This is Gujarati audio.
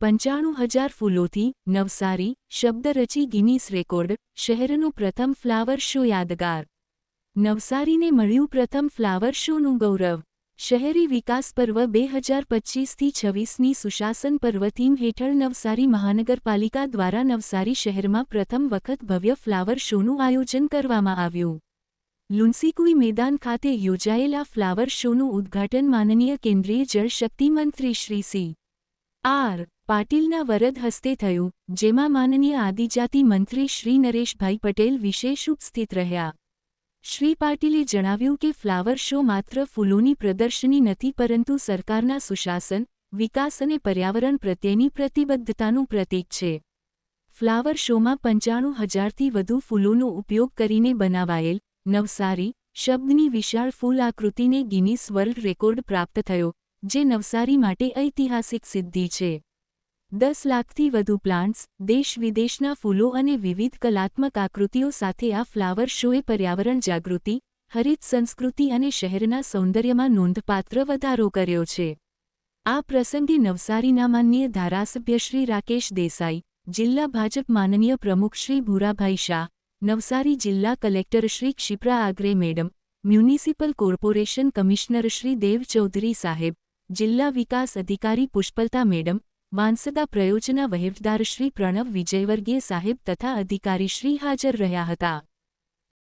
પંચાણું હજાર ફૂલોથી નવસારી શબ્દ રચી ગિનીસ રેકોર્ડ, શહેરનો પ્રથમ ફ્લાવર શો યાદગાર. નવસારીને મળ્યું પ્રથમ ફ્લાવર શોનું ગૌરવ. શહેરી વિકાસ પર્વ બે હજાર પચીસથી છવ્વીસની સુશાસન પર્વ થીમ હેઠળ નવસારી મહાનગરપાલિકા દ્વારા નવસારી શહેરમાં પ્રથમ વખત ભવ્ય ફ્લાવર શોનું આયોજન કરવામાં આવ્યું. લુન્સીકુઈ મેદાન ખાતે યોજાયેલા ફ્લાવર શોનું ઉદ્ઘાટન માનનીય કેન્દ્રીય જળશક્તિ મંત્રી શ્રી સી. આર. પાટીલના વરદ હસ્તે થયું, જેમાં માનનીય આદિજાતિ મંત્રી શ્રી નરેશભાઈ પટેલ વિશેષ ઉપસ્થિત રહ્યા. શ્રી પાટીલે જણાવ્યું કે ફ્લાવર શો માત્ર ફૂલોની પ્રદર્શની નથી પરંતુ સરકારના સુશાસન, વિકાસ અને પર્યાવરણ પ્રત્યેની પ્રતિબદ્ધતાનું પ્રતીક છે. ફ્લાવર શોમાં પંચાણું હજારથી વધુ ફૂલોનો ઉપયોગ કરીને બનાવાયેલ, નવસારી, શબ્દની વિશાળ ફૂલ આકૃતિને ગિનિસ વર્લ્ડ રેકોર્ડ પ્રાપ્ત થયો, જે નવસારી માટે ઐતિહાસિક સિદ્ધિ છે. દસ લાખથી વધુ પ્લાન્ટ્સ, દેશ વિદેશના ફૂલો અને વિવિધ કલાત્મક આકૃતિઓ સાથે આ ફ્લાવર શોએ પર્યાવરણ જાગૃતિ, હરિત સંસ્કૃતિ અને શહેરના સૌંદર્યમાં નોંધપાત્ર વધારો કર્યો છે. આ પ્રસંગે નવસારીના માનનીય ધારાસભ્ય શ્રી રાકેશ દેસાઈ, જિલ્લા ભાજપ માનનીય પ્રમુખ શ્રી ભૂરાભાઈ શાહ, નવસારી જિલ્લા collector Shri Kshipra Agre madam, municipal corporation commissioner Shri Dev Chaudhary સાહેબ, જિલ્લા વિકાસ અધિકારી પુષ્પલતા મેડમ વાંસદા પ્રયોજના વહીવટદાર શ્રી પ્રણવ વિજયવર્ગીય સાહેબ તથા અધિકારી શ્રી હાજર રહ્યા હતા.